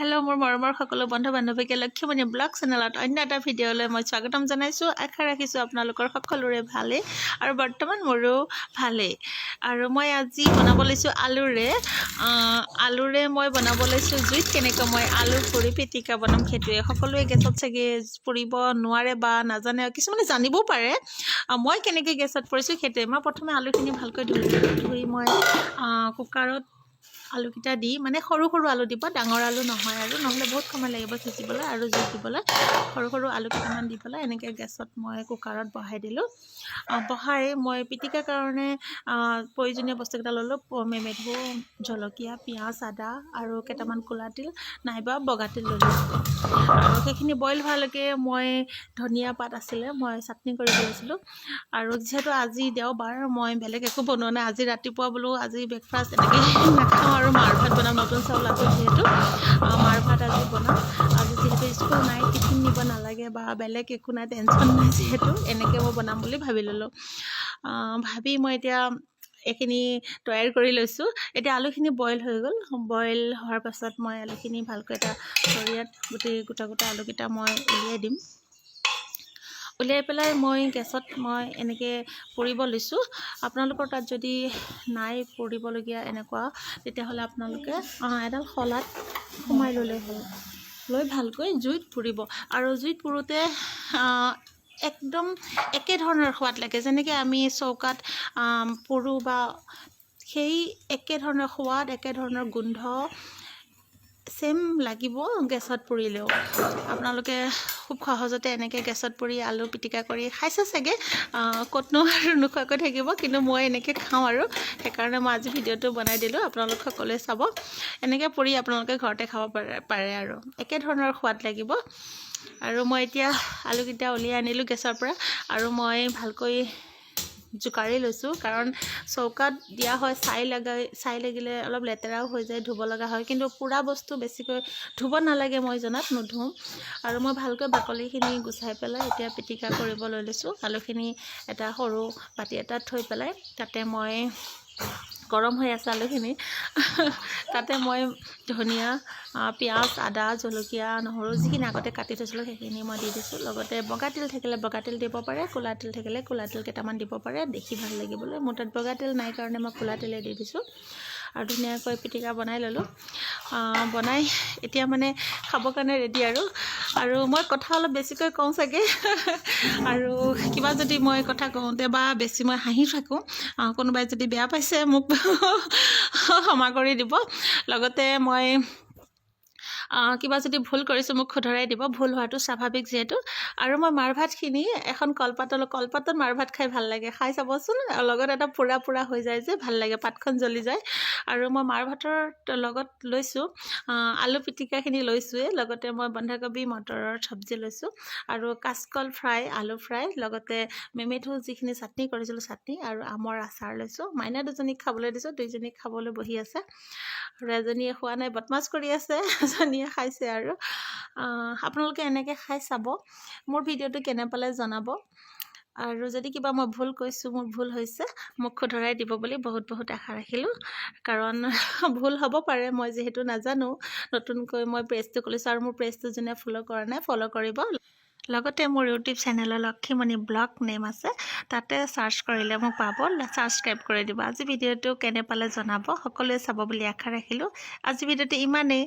Hello মোৰ মৰমৰ সকলো বন্ধু বান্ধৱীকে লক্ষ্মীমণি ব্লগ চেনেলত অন্য এটা ভিডিঅ'লৈ মই স্বাগতম জনাইছোঁ। আশা ৰাখিছোঁ আপোনালোকৰ সকলোৰে ভালেই আৰু বৰ্তমান মোৰো ভালেই। আৰু মই আজি বনাব লৈছোঁ আলুৰে আলুৰে মই বনাব লৈছোঁ জুইত। কেনেকৈ মই আলু পুৰি পিটিকা বনাম সেইটোৱে সকলোৱে গেছত চাগে পুৰিব নোৱাৰে বা নাজানে কিছুমানে জানিবও পাৰে। মই কেনেকৈ গেছত পৰিছোঁ সেইটোৱে। মই প্ৰথমে আলুখিনি ভালকৈ ধুই ধুই মই কুকাৰত আলুকেইটা দি মানে সৰু সৰু আলু দিব ডাঙৰ আলু নহয় আৰু নহ'লে বহুত সময় লাগিব সিজিবলৈ আৰু জুই দিবলৈ। সৰু সৰু আলু কেইটামান দি পেলাই এনেকৈ গেছত মই কুকাৰত বহাই দিলোঁ। বহাই মই পিটিকাৰ কাৰণে প্ৰয়োজনীয় বস্তুকেইটা ল'লোঁ মেমেধু জলকীয়া পিঁয়াজ আদা আৰু কেইটামান ক'লা তিল নাইবা বগা তিল ল'লোঁ। আৰু সেইখিনি বইল হোৱালৈকে মই ধনিয়া পাত আছিলে মই চাটনি কৰিব লৈছিলোঁ। আৰু যিহেতু আজি দেওবাৰ মই বেলেগ একো বনোৱা নাই আজি ৰাতিপুৱা বোলো আজি ব্ৰেকফাষ্ট এনেকৈ নাখাওঁ আৰু মাৰ ভাত বনাম নতুন চাউল আছে যিহেতু। মাৰ ভাত আজি বনাম আজি যিহেতু স্কুল নাই টিফিন নিব নালাগে বা বেলেগ একো নাই টেনশ্যন নাই যিহেতু, এনেকৈ মই বনাম বুলি ভাবি ল'লোঁ। ভাবি মই এতিয়া এইখিনি তৈয়াৰ কৰি লৈছোঁ। এতিয়া আলুখিনি বইল হৈ গ'ল। বইল হোৱাৰ পাছত মই আলুখিনি ভালকৈ এটা চৰিয়াত গোটেই গোটা গোটা আলুকেইটা মই উলিয়াই দিম। উলিয়াই পেলাই মই গেছত মই এনেকৈ পুৰিব লৈছোঁ। আপোনালোকৰ তাত যদি নাই পুৰিবলগীয়া এনেকুৱা তেতিয়াহ'লে আপোনালোকে এডাল শলাত সোমাই ল'লে হ'ল। লৈ ভালকৈ জুইত পুৰিব। আৰু জুইত পুৰোঁতে একদম একে ধৰণৰ সোৱাদ লাগে। যেনেকৈ আমি চৌকাত পুৰোঁ বা সেই একে ধৰণৰ সোৱাদ একে ধৰণৰ গোন্ধ ছেম লাগিব গেছত পুৰিলেও। আপোনালোকে খুব সহজতে এনেকৈ গেছত পুৰি আলু পিটিকা কৰি খাইছে চাগে। ক'তনো আৰু নোখোৱাকৈ থাকিব কিন্তু মই এনেকৈ খাওঁ আৰু। সেইকাৰণে মই আজি ভিডিঅ'টো বনাই দিলোঁ আপোনালোক সকলোৱে চাব। এনেকৈ পুৰি আপোনালোকে ঘৰতে খাব পাৰে পাৰে আৰু। একে ধৰণৰ সোৱাদ লাগিব। আৰু মই এতিয়া আলুকেইটা উলিয়াই আনিলোঁ গেছৰ পৰা। আৰু মই ভালকৈ জোকাৰি লৈছোঁ কাৰণ চৌকাত দিয়া হয় ছাই লগাই ছাই লাগিলে অলপ লেতেৰাও হৈ যায় ধুব লগা হয়। কিন্তু পোৰা বস্তু বেছিকৈ ধুব নালাগে মই জনাত নুধুওঁ আৰু মই ভালকৈ বাকলিখিনি গুচাই পেলাই এতিয়া পিটিকা কৰিব লৈ লৈছোঁ। আলুখিনি এটা সৰু বাতি এটাত থৈ পেলাই তাতে মই গৰম হৈ আছে আলুখিনি তাতে মই ধনিয়া পিঁয়াজ, আদা, জলকীয়া, নহৰু যিখিনি আগতে কাটি থৈছিলোঁ সেইখিনি মই দি দিছোঁ। লগতে বগা তিল থাকিলে বগা তিল দিব পাৰে, ক'লা তিল থাকিলে ক'লা তিল কেইটামান দিব পাৰে। দেখি ভালো লাগিবলৈ। মোৰ তাত বগা তিল নাই কাৰণে মই ক'লা তিলে দি দিছোঁ। আৰু ধুনীয়াকৈ পিটিকা বনাই ল'লোঁ। বনাই এতিয়া মানে খাবৰ কাৰণে ৰেডি আৰু। আৰু মই কথা অলপ বেছিকৈ কওঁ চাগে। আৰু কিবা যদি মই কথা কওঁতে বা বেছি মই হাঁহি থাকোঁ কোনোবাই যদি বেয়া পাইছে মোক ক্ষমা কৰি দিব। লগতে মই কিবা যদি ভুল কৰিছোঁ মোক শুধৰাই দিব। ভুল হোৱাটো স্বাভাৱিক যিহেতু। আৰু মই মাৰ ভাতখিনি এখন কলপাতত কলপাতত মাৰ ভাত খাই ভাল লাগে। খাই চাবচোন লগত এটা পোৰা পোৰা হৈ যায় যে ভাল লাগে পাতখন জ্বলি যায়। আৰু মই মাৰ ভাতৰ লগত লৈছোঁ আলু পিটিকাখিনি লৈছোঁৱেই লগতে মই বন্ধাকবি মটৰৰ চব্জি লৈছোঁ। আৰু কাচকল ফ্ৰাই আলু ফ্ৰাই লগতে মেমেধু যিখিনি চাটনি কৰিছিলোঁ চাটনি আৰু আমৰ আচাৰ লৈছোঁ। মাইনা দুজনীক খাবলৈ দিছোঁ দুইজনীক খাবলৈ বহি আছে। আৰু এজনীয়ে খোৱা নাই বদমাছ কৰি আছে। এজনীয়ে খাইছে আৰু। আপোনালোকে এনেকৈ খাই চাব। মোৰ ভিডিঅ'টো কেনে পালে জনাব। আৰু যদি কিবা মই ভুল কৈছোঁ মোৰ ভুল হৈছে মোক শুধৰাই দিব বুলি বহুত বহুত আশা ৰাখিলোঁ। কাৰণ ভুল হ'ব পাৰে মই যিহেতু নাজানো। নতুনকৈ মই পেজটো খুলিছোঁ আৰু মোৰ পেজটো যোনে ফ'ল' কৰা নাই ফ'ল' কৰিব। লগতে মোৰ ইউটিউব চেনেলৰ লক্ষীমণি ব্লগ নেম আছে তাতে চাৰ্চ কৰিলে মোক পাব। ছাবস্ক্ৰাইব কৰি দিব। আজি ভিডিঅ'টো কেনে পালে জনাব সকলোৱে চাব বুলি আশা ৰাখিলোঁ। আজি ভিডিঅ'টো ইমানেই।